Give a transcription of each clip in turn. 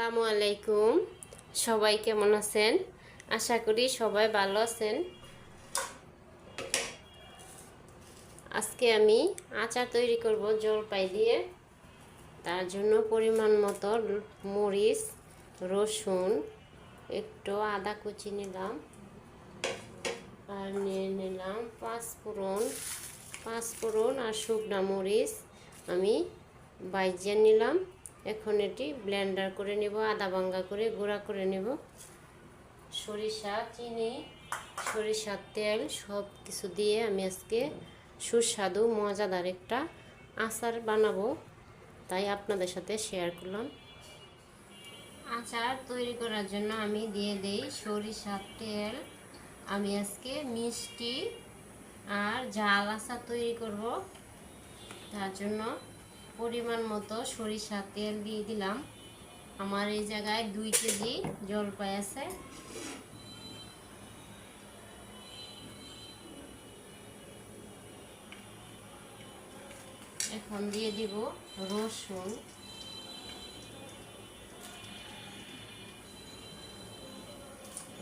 আসসালামু আলাইকুম। সবাই কেমন আছেন? আশা করি সবাই ভালো আছেন। আজকে আমি আচার তৈরি করব জলপাই দিয়ে। তার জন্য পরিমাণ মতো মরিচ, রসুন, একটু আদা কুচি নিলাম। আর নিয়ে নিলাম পাঁচফোড়ন। পাঁচফোড়ন আর শুকনা মরিচ আমি বাইজিয়ে নিলাম। এখন এটি ব্লেন্ডার করে নেব, আদা ভাঙ্গা করে গুঁড়া করে নেব। সরিষা, চিনি, সরিষার তেল সব কিছু দিয়ে আমি আজকে সুস্বাদু, মজাদার একটা আচার বানাবো। তাই আপনাদের সাথে শেয়ার করলাম। আচার তৈরি করার জন্য আমি দিয়ে দিই সরিষার তেল। আমি আজকে মিষ্টি আর ঝাল আচার তৈরি করব। তার জন্য পরিমাণ মতো সরিষার তেল দিয়ে দিলাম। আমার এই জায়গায় দুই কেজি জলপাই আছে। এখন দিয়ে দিব রসুন।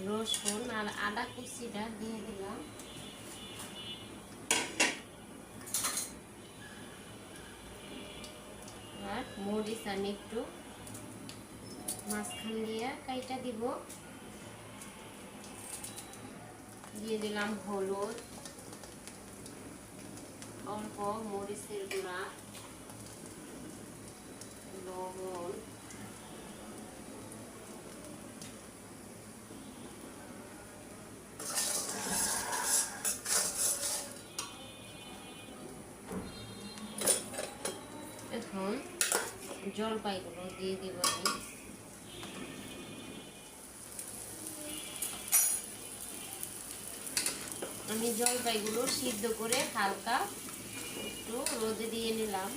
রসুন আর আদা কুচিটা দিয়ে দিলাম আর মরিচ আমি একটু। মাঝখান দিয়ে কাইটা দিব। দিয়ে দিলাম হলুদ। অল্প মরিচের গুঁড়া। লবণ। জলপাইগুলো দিয়ে দিব আমি। আমি জলপাইগুলো সিদ্ধ করে হালকা একটু রোদে দিয়ে নিলাম।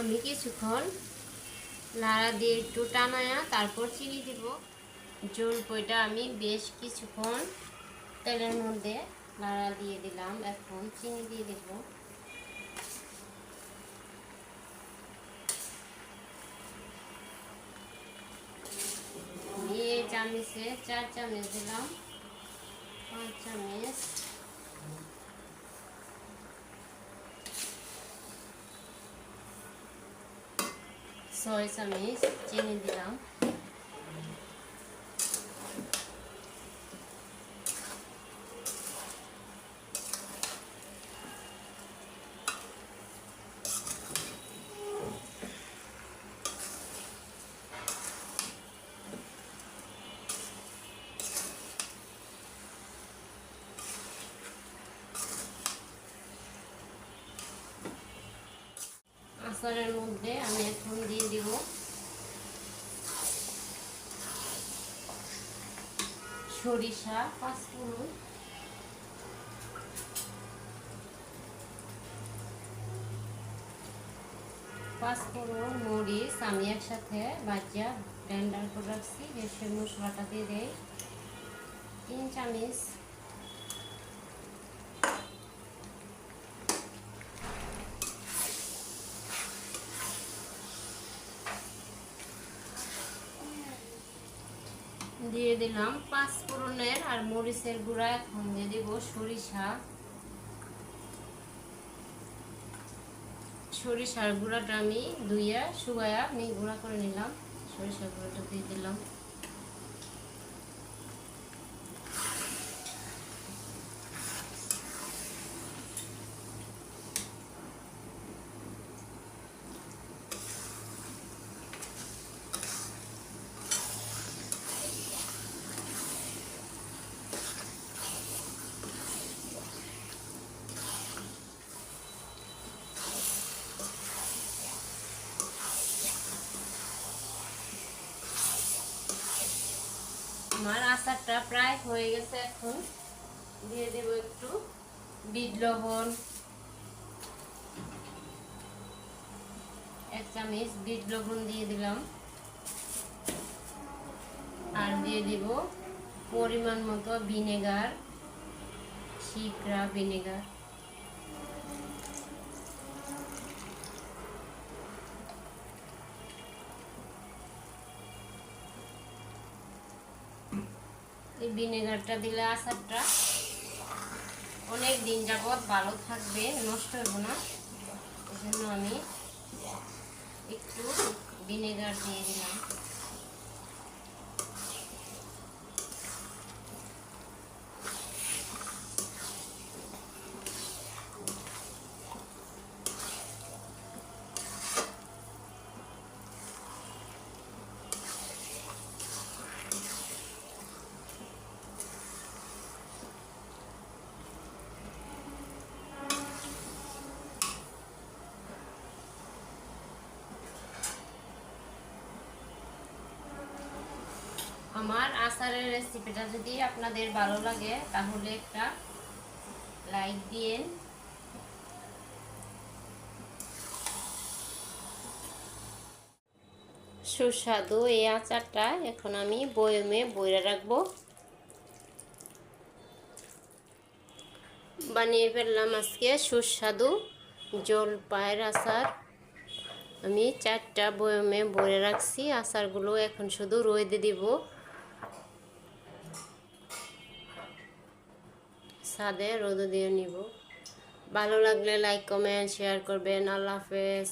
আমি কিছুক্ষণ নাড়া দিয়ে একটু টানায়া তারপর চিনি দিব। জলপইটা আমি বেশ কিছুক্ষণ তেলের মধ্যে নাড়া দিয়ে দিলাম। এখন চিনি দিয়ে দেব। এই চামচে চার চামচ দিলাম। পাঁচ চামচ। ছয় চামচ চিনি দিলাম আচারের মধ্যে আমি এখন দিয়ে দিব। সরিষা, পাঁচফোড়ন। পাঁচফোড়ন, মরিচ, আমি একসাথে বাজিয়া ব্লেন্ডার করে রাখছি এসে মশলাটা দিয়ে দেয় তিন চামচ দিয়ে দিলাম। পাঁচ ফোড়নের আর মরিচের গুঁড়া এখন দিয়ে দিব সরিষা। সরিষার গুঁড়াটা আমি ধুইয়া শুকায়া আমি গুঁড়া করে নিলাম। সরিষার গুঁড়াটা দিয়ে দিলাম। আমার আচারটা প্রায় হয়ে গেছে এখন। দিয়ে দেব একটু বিট লবণ, এক চামচ বিট লবণ দিয়ে দিলাম। আর দিয়ে দেব পরিমাণ মতো ভিনেগার শিকরা ভিনেগার। এই ভিনেগারটা দিলে আচারটা অনেক দিন যাবৎ ভালো থাকবে, নষ্ট হবে না। এজন্য আমি একটু ভিনেগার দিয়ে দিলাম। আমার আচারের রেসিপিটা যদি আপনাদের ভালো লাগে, তাহলে একটা লাইক দিয়েন। সুস্বাদু এই আচারটা এখন আমি বয়মে বইরে রাখব। বানিয়ে ফেললাম আজকে সুস্বাদু জলপাইয়ের আচার। আমি চারটা বয়মে ভরে রাখছি, আচারগুলো এখন শুধু রোদে দিব। সাদে রোদে দিয়ে নিব। ভালো লাগলে লাইক কমেন্ট শেয়ার করবেন। আল্লাহ হাফেজ।